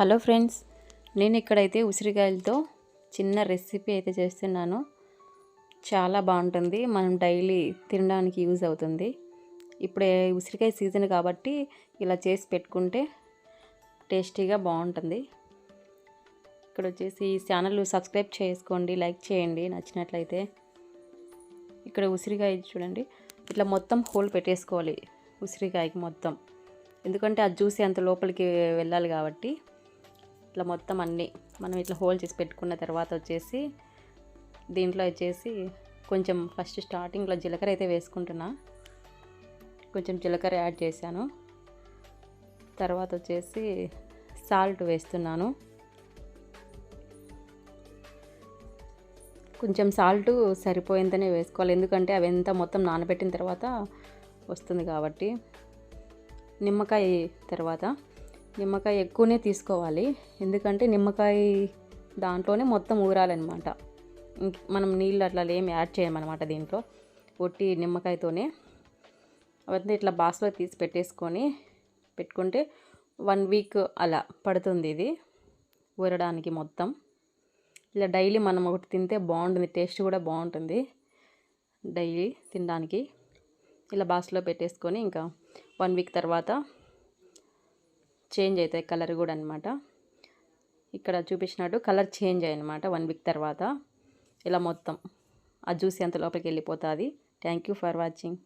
Hello friends నేను ఇక్కడైతే ఉసిరికాయలతో చిన్న రెసిపీ అయితే చేస్తున్నాను. చాలా బాగుంటుంది మనం డైలీ తినడానికి యూజ్ అవుతుంది. ఇప్పుడే ఉసిరికాయ సీజన్ కాబట్టి ఇలా చేసి పెట్టుకుంటే టేస్టీగా బాగుంటుంది. ఇక్కడ వచ్చేసి ఈ ఛానల్ సబ్స్క్రైబ్ చేసుకోండి లైక్ చేయండి నచ్చినట్లయితే. ఇక్కడ ఉసిరికాయ చూడండి ఇట్లా మొత్తం హోల్ పెట్టేసుకోవాలి ఉసిరికాయకి మొత్తం. ఎందుకంటే ఆ జ్యూస్ అంత లోపలికి వెళ్ళాలి కాబట్టి. ఇట్లా మొత్తం అన్నీ మనం ఇట్లా హోల్ చేసి పెట్టుకున్న తర్వాత వచ్చేసి దీంట్లో వచ్చేసి కొంచెం ఫస్ట్ స్టార్టింగ్లో జీలకర్ర అయితే వేసుకుంటున్నా. కొంచెం జీలకర్ర యాడ్ చేశాను. తర్వాత వచ్చేసి సాల్ట్ వేస్తున్నాను. కొంచెం సాల్ట్ సరిపోయిందనే వేసుకోవాలి. ఎందుకంటే అవి ఎంత మొత్తం నానబెట్టిన తర్వాత వస్తుంది కాబట్టి. నిమ్మకాయ తర్వాత నిమ్మకాయ ఎక్కువనే తీసుకోవాలి. ఎందుకంటే నిమ్మకాయ దాంట్లోనే మొత్తం ఊరాలన్నమాట. మనం నీళ్ళు అట్లా ఏమి యాడ్ చేయమన్నమాట దీంట్లో. ఒట్టి నిమ్మకాయతోనే. అవన్నీ ఇట్లా బాస్లో తీసి పెట్టేసుకొని పెట్టుకుంటే వన్ వీక్ అలా పడుతుంది ఇది ఊరడానికి మొత్తం. ఇలా డైలీ మనం ఒకటి తింటే బాగుంటుంది టేస్ట్ కూడా బాగుంటుంది డైలీ తినడానికి. ఇలా బాస్లో పెట్టేసుకొని ఇంకా వన్ వీక్ తర్వాత చేంజ్ అవుతాయి కలర్ కూడా అనమాట ఇక్కడ చూపించినట్టు కలర్ చేంజ్ అయ్యనమాట వన్ వీక్ తర్వాత. ఇలా మొత్తం. ఆ జ్యూసీ అంత లోపలికి వెళ్ళిపోతుంది థ్యాంక్ యూ ఫర్ వాచింగ్.